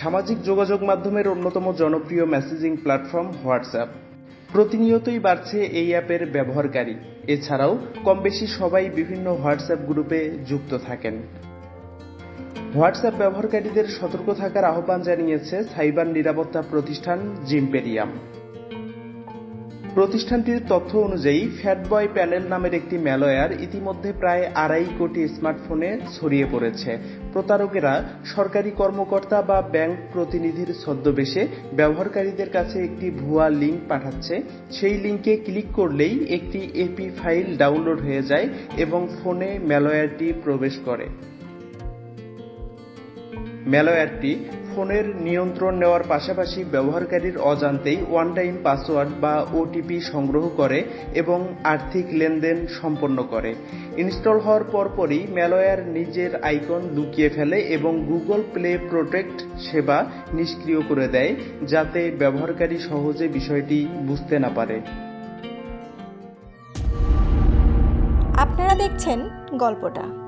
সামাজিক যোগাযোগ মাধ্যমের অন্যতম জনপ্রিয় মেসেজিং প্ল্যাটফর্ম হোয়াটসঅ্যাপ প্রতিনিয়তই বাড়ছে এই অ্যাপের ব্যবহারকারী। এছাড়াও কম বেশি সবাই বিভিন্ন হোয়াটসঅ্যাপ গ্রুপে যুক্ত থাকেন। হোয়াটসঅ্যাপ ব্যবহারকারীদের সতর্ক থাকার আহ্বান জানিয়েছে সাইবার নিরাপত্তা প্রতিষ্ঠান জিমপেরিয়াম। প্রতিষ্ঠানটির তথ্য অনুযায়ী ফ্যাটবয় প্যানেল নামের একটি ম্যালওয়্যার ইতিমধ্যে প্রায় আড়াই কোটি স্মার্টফোনে ছড়িয়ে পড়েছে। প্রতারকেরা সরকারি কর্মকর্তা বা ব্যাংক প্রতিনিধির ছদ্মবেশে ব্যবহারকারীদের কাছে একটি ভুয়া লিঙ্ক পাঠাচ্ছে। সেই লিঙ্কে ক্লিক করলেই একটি এপি ফাইল ডাউনলোড হয়ে যায় এবং ফোনে ম্যালওয়্যারটি প্রবেশ করে। ম্যালওয়্যারটি ফোনের নিয়ন্ত্রণ নেওয়ার পাশাপাশি ব্যবহারকারীর অজান্তেই ওয়ান টাইম পাসওয়ার্ড বা ওটিপি সংগ্রহ করে এবং আর্থিক লেনদেন সম্পন্ন করে। ইনস্টল হওয়ার পরপরই ম্যালওয়্যার নিজের আইকন লুকিয়ে ফেলে এবং গুগল প্লে প্রোটেক্ট সেবা নিষ্ক্রিয় করে দেয়, যাতে ব্যবহারকারী সহজে বিষয়টি বুঝতে না পারে। আপনারা দেখছেন গল্পটা।